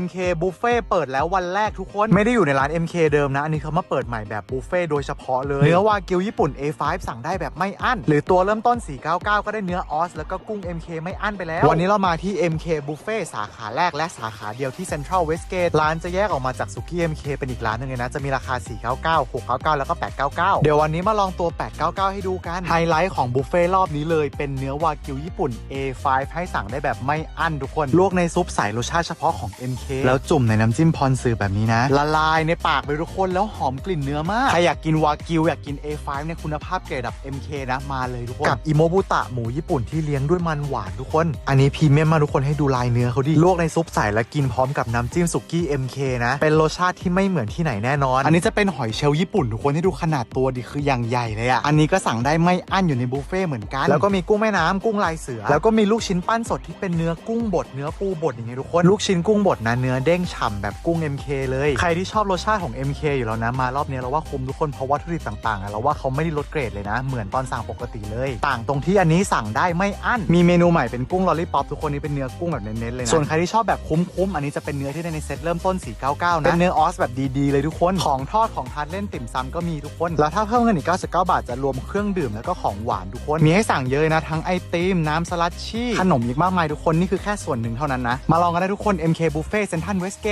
MK Buffet เปิดแล้ววันแรกทุกคน ไม่ได้อยู่ในร้าน MK เดิมนะ อันนี้เขามาเปิดใหม่แบบบุฟเฟ่โดยเฉพาะเลย เนื้อวากิวญี่ปุ่น A5 สั่งได้แบบไม่อั้น หรือตัวเริ่มต้น 499 ก็ได้เนื้อออส แล้วก็กุ้ง MK ไม่อั้นไปแล้ว วันนี้เรามาที่ MK Buffet สาขาแรกและสาขาเดียวที่ Central Westgate ร้านจะแยกออกมาจากสุกี้ MK เป็นอีกร้านหนึงเลยนะ จะมีราคา 499 699 แล้วก็ 899 เดี๋ยววันนี้มาลองตัว 899 ให้ดูกันไฮไลท์ของบุฟเฟ่รอบนี้เลยเป็นเนื้อวากิวญี่ปุ่น A5 ให้สั่งได้แบบไม่อั้นทุกคนลวกในซุปใส่รสชาติเฉพาะของ MK แล้วจุ่มในน้ำจิ้มพรสือแบบนี้นะ ละลายในปากไปทุกคนแล้วหอมกลิ่นเนื้อมาก ใครอยากกินวากิวอยากกิน A5 เนี่ยคุณภาพเกรดดับ MK นะมาเลยทุกคน กับอิโมบุตะหมูญี่ปุ่นที่เลี้ยงด้วยมันหวานทุกคน อันนี้พรีเมียมมากทุกคนให้ดูลายเนื้อเขาดิลวกในซุปใส่แล้วกินพร้อมกับน้ำจิ้มสุกี้ MK นะ เป็นรสชาติที่ไม่เหมือนที่ไหนแน่นอน อันนี้จะเป็นหอยเชลล์ญี่ปุ่นทุกคนให้ดูขนาดตัวดิคืออย่างใหญ่เลยอะอันนี้ก็สั่งได้ไม่อั้นอยู่ในบุฟเฟ่ต์เหมือนกันแล้วก็มีกุ้งแม่น้ำกุ้งลายเสือ แล้วก็มีลูกชิ้นปั้นสดที่เป็นเนื้อกุ้งบดเนื้อปูบดอย่างเงี้ยทุกคนลูกชิ้นกุ้งบดนะเนื้อเด้งฉ่ำแบบกุ้ง MK เลย ใครที่ชอบรสชาติของ MK อยู่แล้วนะ มารอบนี้เราว่าคุ้มทุกคนเพราะวัตถุดิบต่างๆอะเราว่าเขาไม่ได้ลดเกรดเลยนะ เหมือนตอนสั่งปกติเลย ต่างตรงที่อันนี้สั่งได้ไม่อั้น มีเมนูใหม่เป็นกุ้งลอลลี่ป๊อปทุกคนนี้เป็นเนื้อกุ้งแบบเน้นๆเลยนะ ส่วนใครที่ชอบแบบคุ้มๆอันนี้จะเป็นเนื้อที่ได้ในเซ็ตเริ่มต้น 499 นะ เป็นเนื้อออสแบบดีๆเลยทุกคน ของทอดของทานเล่นติ่มซำก็มีทุกคน แล้วถ้าเพิ่มเงินอีก 99 บาทจะรวมเครื่องดื่มแล้วก็ของหวานทุกคน มีให้สั่งเยอะนะทั้งไอติมน้ำสลัดชี่ขนมอีกมากมายทุกคนนี่คือแค่ส่วนหนึ่งเท่านั้นนะมาลองกันได้ทุกคน MK Buffet ฟเฟ่เซนทันเวสเก